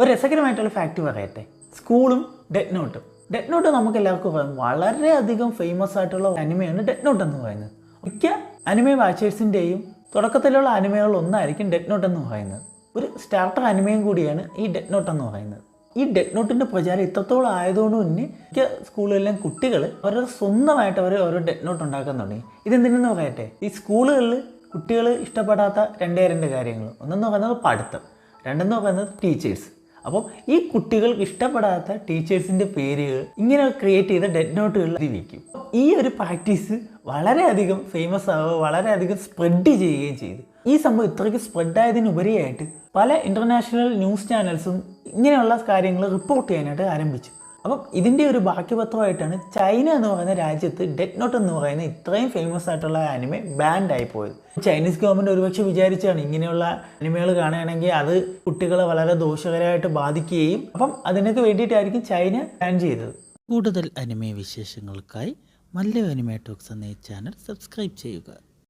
ഒരു രസകരമായിട്ടുള്ള ഫാക്റ്റ് പറയട്ടെ. സ്കൂളും ഡെഡ് നോട്ടും ഡെഡ് നോട്ട് നമുക്ക് എല്ലാവർക്കും പറയാം വളരെയധികം ഫേമസ് ആയിട്ടുള്ള അനിമയാണ് ഡെഡ് നോട്ട് എന്ന് പറയുന്നത്. മിക്ക അനിമേ വാച്ചേഴ്സിന്റെയും തുടക്കത്തിലുള്ള അനിമകൾ ഒന്നായിരിക്കും ഡെറ്റ് നോട്ട് എന്ന് പറയുന്നത്. ഒരു സ്റ്റാർട്ടർ അനിമയും കൂടിയാണ് ഈ ഡെഡ് നോട്ട് എന്ന് പറയുന്നത്. ഈ ഡെഡ് നോട്ടിന്റെ പ്രചാരം ഇത്രത്തോളം ആയതുകൊണ്ട് തന്നെ മിക്ക സ്കൂളുകളിലും കുട്ടികൾ അവരുടെ സ്വന്തമായിട്ട് അവർ ഓരോ ഡെഡ് നോട്ട് ഉണ്ടാക്കാൻ തുടങ്ങി. ഇതെന്തിനെന്ന് പറയട്ടെ? ഈ സ്കൂളുകളിൽ കുട്ടികൾ ഇഷ്ടപ്പെടാത്ത രണ്ടേ രണ്ട് കാര്യങ്ങൾ ഒന്നെന്ന് പറയുന്നത് പഠിത്തം. രണ്ടെന്ന് പറയുന്നത് ടീച്ചേഴ്സ് അപ്പം ഈ കുട്ടികൾക്ക് ഇഷ്ടപ്പെടാത്ത ടീച്ചേഴ്സിന്റെ പേരുകൾ ഇങ്ങനെ ക്രിയേറ്റ് ചെയ്ത ഡെഡ് നോട്ടുകളിൽ വയ്ക്കും ഈ ഒരു പ്രാക്ടീസ് വളരെയധികം ഫേമസ് ആവുക വളരെയധികം സ്പ്രെഡ് ചെയ്യുകയും ചെയ്തു. ഈ സംഭവം ഇത്രയ്ക്ക് സ്പ്രെഡായതിനുപരിയായിട്ട് പല ഇന്റർനാഷണൽ ന്യൂസ് ചാനൽസും ഇങ്ങനെയുള്ള കാര്യങ്ങൾ റിപ്പോർട്ട് ചെയ്യാനായിട്ട് ആരംഭിച്ചു. അപ്പം ഇതിന്റെ ഒരു ബാക്കിപത്രമായിട്ടാണ് ചൈന എന്ന് പറയുന്ന രാജ്യത്ത് ഡെറ്റ് നോട്ട് എന്ന് പറയുന്ന ഇത്രയും ഫേമസ് ആയിട്ടുള്ള അനിമെ ബാൻഡ് പോയത്. ചൈനീസ് ഗവൺമെന്റ് ഒരുപക്ഷെ വിചാരിച്ചാണ് ഇങ്ങനെയുള്ള അനിമകൾ കാണുകയാണെങ്കിൽ അത് കുട്ടികളെ വളരെ ദോഷകരമായിട്ട് ബാധിക്കുകയും അപ്പം അതിനൊക്കെ വേണ്ടിയിട്ടായിരിക്കും ചൈന ബാൻ ചെയ്തത്. കൂടുതൽ അനിമയ വിശേഷങ്ങൾക്കായി മല്ലു അനിമേ ടോക്സ് എന്ന ഈ ചാനൽ സബ്സ്ക്രൈബ് ചെയ്യുക.